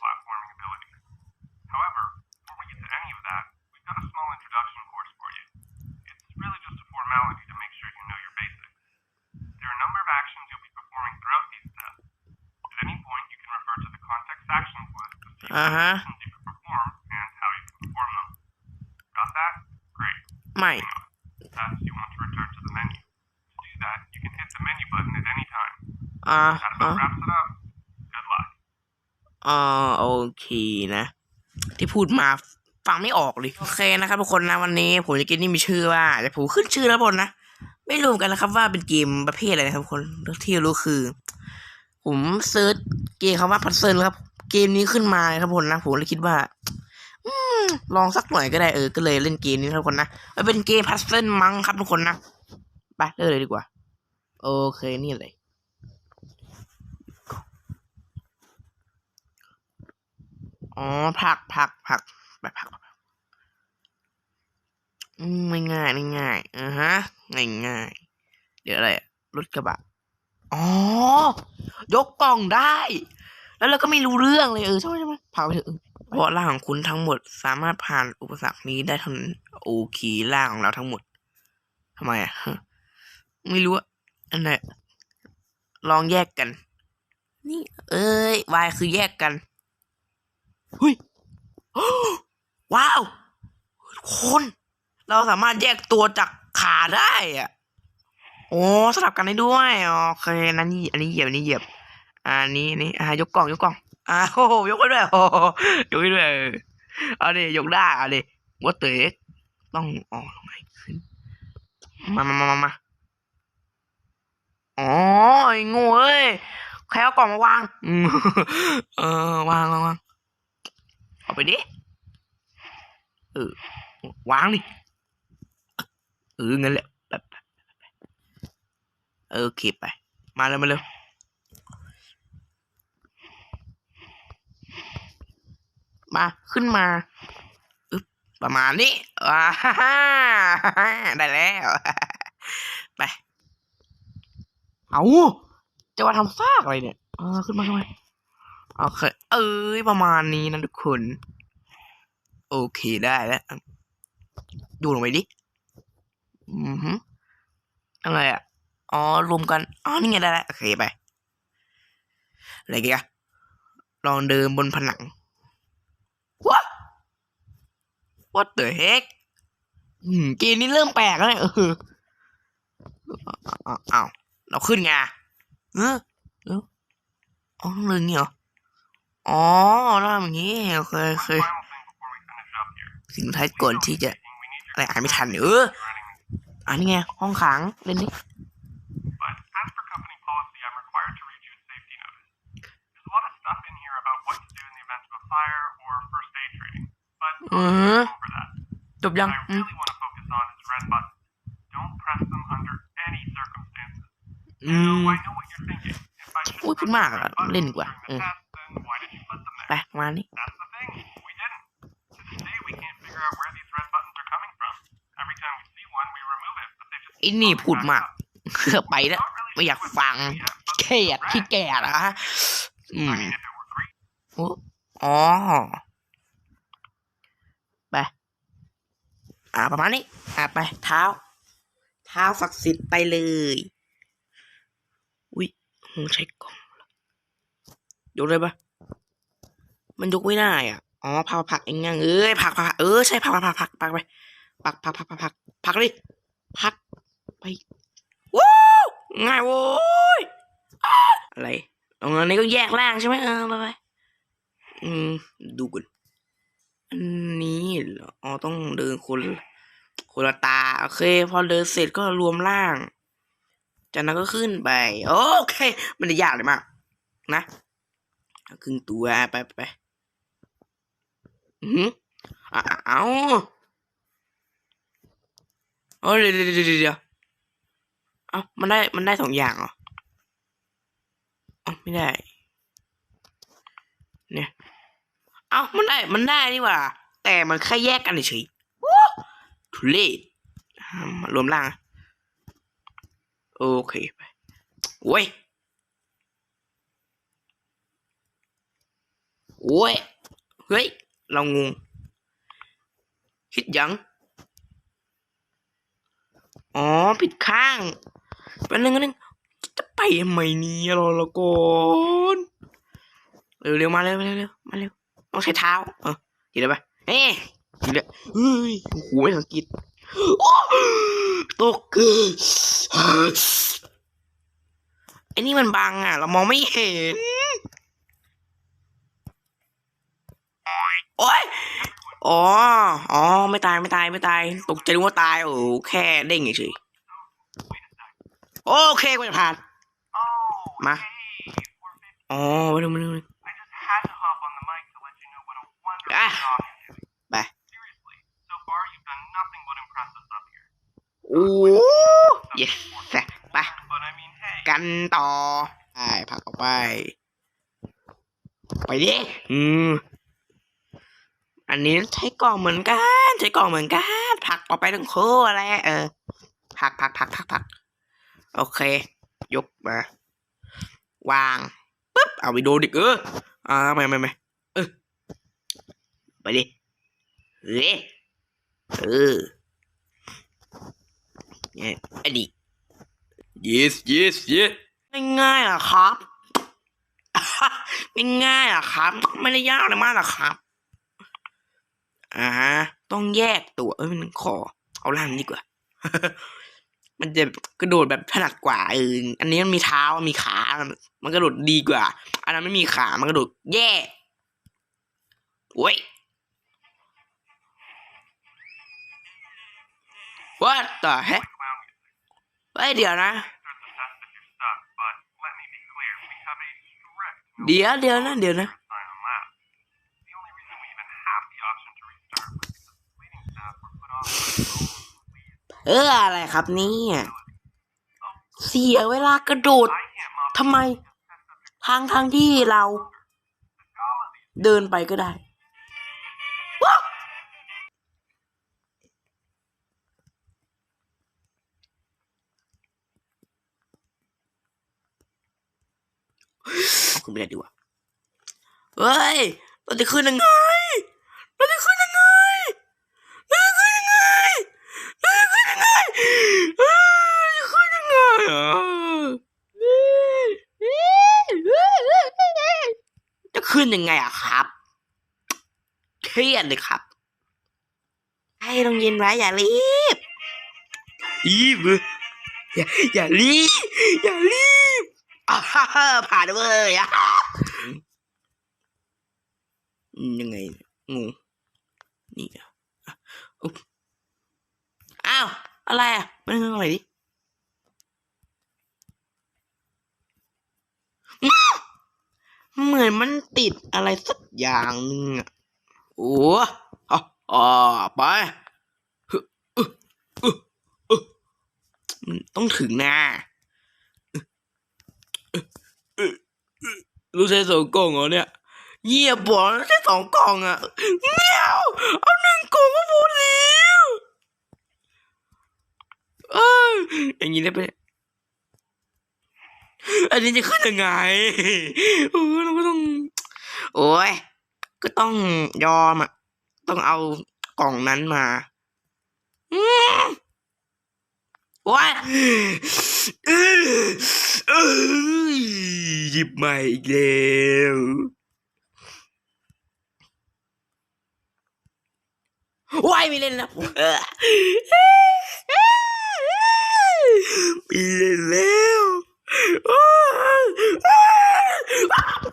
Platforming ability. However, before we get to any of that, we've got a small introduction course for you. It's really just a formality to make sure you know your basics. There are a number of actions you'll be performing throughout these tests. At any point, you can refer to the context actions list to see uh-huh. actions you can perform and how you can perform them. Got that? Great. Mike. อ่าอ่าอ่าโอเคนะ ที่พูดมาฟังไม่ออกเลย โอเคนะครับทุกคนนะวันนี้ ผมจะกินนี่มีชื่อว่าจะผมขึ้นชื่อแล้วบนนะ ไม่รู้เหมือนกันนะครับว่าเป็นเกมประเภทอะไรนะครับทุกคนที่รู้คือ ผมเซิร์ชเกมคำว่าพัซเซิลครับ เกมนี้ขึ้นมาครับคนนะผมเลยคิดว่าอืลองสักหน่อยก็ได้เออ ก็เลยเล่นเกมนี้ครับคนนะมันเป็นเกมพัซเซิลมั้งครับทุกคนนะ ไปเริ่มเลยดีกว่า โอเคนี่เลย อ๋อผักผักผักแบบผักอืมไม่ง่ายไม่ง่ายอ่าฮะง่ายง่ายเดี๋ยวอะไรรถกระบะอ๋อยกกล่องได้ แล้วเราก็ไม่รู้เรื่องเลยเออใช่ไหมใช่ไหมพาไปเถอะเพราะร่างของคุณทั้งหมดสามารถผ่านอุปสรรคนี้ได้เท่านั้นโอเคร่างของเราทั้งหมดทำไมอะไม่รู้อะอันไหนลองแยกกัน นี่ เอ้ยวายคือแยกกัน เฮ้ยว้าวคนเราสามารถแยกตัวจากขาได้อะโอ้สลับกันได้ด้วยโอเคนั้นนี่อันนี้เหยียบอันนี้เหยียบ อันนี้นนี้อ่ายกกล่องยกกล่องอ่าโอ้โยกไปด้วยโอ้ยกไปด้วยเอาดิยกได้เอาดิว่าเต๋ต้องอ๋อทำไมขึ้นมามามามามาอ๋อไอ้ง่เอ้ยใครเอากล่องมาวางอืมเออวางวางวาง เอาไปดิ เออ วางดิ เอองั้นแหละเออโอเคไป มาเลยมาเลยมาขึ้นมาอึบประมาณนี้อ่าฮ่าฮ่าได้แล้ว ไป เอาจะมาทำซากอะไรเนี่ย เออ ขึ้นมาขึ้นมา โอเค เอ้ย ประมาณนี้นะทุกคน โอเคได้แล้ว ดูลงไปดิ อือฮึอะไรอะ อ๋อ รวมกัน อ๋อ นี่ไงได้แล้ว โอเคไป อะไรกันลองเดินบนผนัง What What the heck เกมนี้เริ่มแปลกแล้วเนี่ยเอออ้าวอ้าเราขึ้นไงเออเอออ๋อต้องเดินอย่างงี้เหรอ อ๋อรอบนี้โอเคโอเคสิ่งท้ายก่อนที่จะอะไรอ่านไม่ทันเอออันนี้ไง ห้องขังเล่นดิอือจบยังอืมอุ้ยพูดมากอะเล่นกว่าอืม ไป there? มานี่ That's the thing. We didn't. To this day, we can't figure out where these red buttons are coming from. Every time we see one, we remove it, but they just ไอ้นี่ keep พูด popping มาก back up. ไปแล้ว Not really ไม่อยาก sure what ฟัง to do yet, but เครียดขี้แก่นะอืม I mean, if it were green, โอ้อ๋อไปอ่าประมาณนี้อ่าไป เท้า เท้าศักดิ์สิทธิ์ไปเลยอุ้ยโหใช้กล่องยกได้ปะ มันยกไม่ได้อะอ๋อพักผักเองยังเอ้ยผักผักเออใช่ผักผักผักผักผักไปผักผักผักผักผักผักเลยผักไปว้าวง่ายโว้ยอะไรตรงนี้ก็แยกล่างใช่ไหมเออไปไปอืมดูกันอันนี้อ๋อต้องเดินคนคนละตาโอเค พอเดินเสร็จก็รวมร่าง จากนั้นก็ขึ้นไป โอเค มันจะยากเลยมาก นะครึ่งตัวไปไปไปอือหืออะอะ เอาเออเดี๋ยวเดี๋ยวเดี๋ยวเดียวเอามันได้ มันได้สองอย่างเหรอเอ๋อไม่ได้ เนี่ย เอ้ามันได้ มันได้นี่หว่า แต่มันแค่แยกกันเฉยๆว้ทุเรศมารวมร่างโอโอเคไปโว้ยโว้ย เฮ้ย เรางง คิดยัง อ๋อ ผิดข้างเป็นหนึ่งนึงจะไปทำไมเนี่ยรอละก่อนเร็วเร็วมาเร็วเร็วเร็วมาเร็วต้องใช้เท้า เออเห็นเลยปะเอ๊ะเห็นเลยเฮ้ยโอ้โหไม่สังเกตตกเกินไอ้นี่มันบังอะ เรามองไม่เห็น โอ้ย อ๋อ อ๋อ ไม่ตายไม่ตายไม่ตาย ตกใจนึกว่าตาย โอ้โหแค่เด้งเฉยๆโอเคกูจะผ่าน Oh, Ma. hey, we're busy. อ๋อมาดูมาดู I just had to hop on the mic to let you know what a wonderful Ah. job you're doing. ไป Seriously, so far you've done nothing but impress us up here. โอ้ย yes ไป But I mean, hey, กันต่อ ไปผลักออกไป ไปดิ อืม อันนี้ใช้กล่องเหมือนกัน ใช้กล่องเหมือนกัน ผักออกไปทั้งคู่อะไรเออ ผักผักผักผักผักโอเค ยกมาวางปึ๊บเอาไปโดนดิเอออ่าไม่ไม่ไม่เออไปดิเฮ้ยเออเนี่ยอันนี้ yes yes yes ง่ายๆอะครับ ไม่ง่ายๆอะครับ ไม่ได้ยากอะไรมากหรอครับ อ่า ต้องแยกตัวเอ้ยมันขอ เอาล่างดีกว่า มันจะกระโดดแบบถนัดกว่าเอออันนี้มันมีเท้ามันมีขา มันกระโดดดีกว่า อันนั้นไม่มีขา มันกระโดดแย่โว้ย What the heck clown music. เฮ้ยเดี๋ยวนะ There's a test if you're stuck, but let me be clear, we have a strict no เดี๋ยวเดี๋ยวนะ เดี๋ยวนะ เอออะไรครับเนี่ยเสียเวลากระโดดทำไม ทางทางที่เรา เดินไปก็ได้ว้าวเอาขึ้นไปได้ดีกว่าเฮ้ยเราจะขึ้นยังไง เราจะขึ้นยังไง เราจะขึ้นยังไง เราจะขึ้นยังไงเอ้ยจะขึ้นยังไงอะ จะขึ้นยังไงอะครับ เครียดเลยครับ ให้ต้องเย็นไว้อย่ารีบ รีบอย่าอย่ารีบ อย่ารีบอ่าฮ่าฮ่าผ่านเลยอะอืมยังไงงงนี่อะอะอุ๊บอ้าว อะไรอะมันคืออะไรดิอื้อ เหมือนมันติดอะไรสักอย่างหนึงอะโอ้อ๋ออ๋อไปฮึอึอึอึมันต้องถึงนะอึอึอึรู้ใช้สองกล่องเหรอเนี่ยเงียบบอกแล้วใช้สองกล่องอะเงี้ยวเอาหนึ่งกล่องก็พอแล้วเอ้ยอย่างนี้ได้ปะเนี่ย อันนี้จะขึ้นยังไงเออเราก็ต้อง โอ้ยก็ต้องยอมอะ ต้องเอากล่องนั้นมาว้าหยิบใหม่อีกแล้วว้ายมีเล่นแล้วมีเล่นแล้ว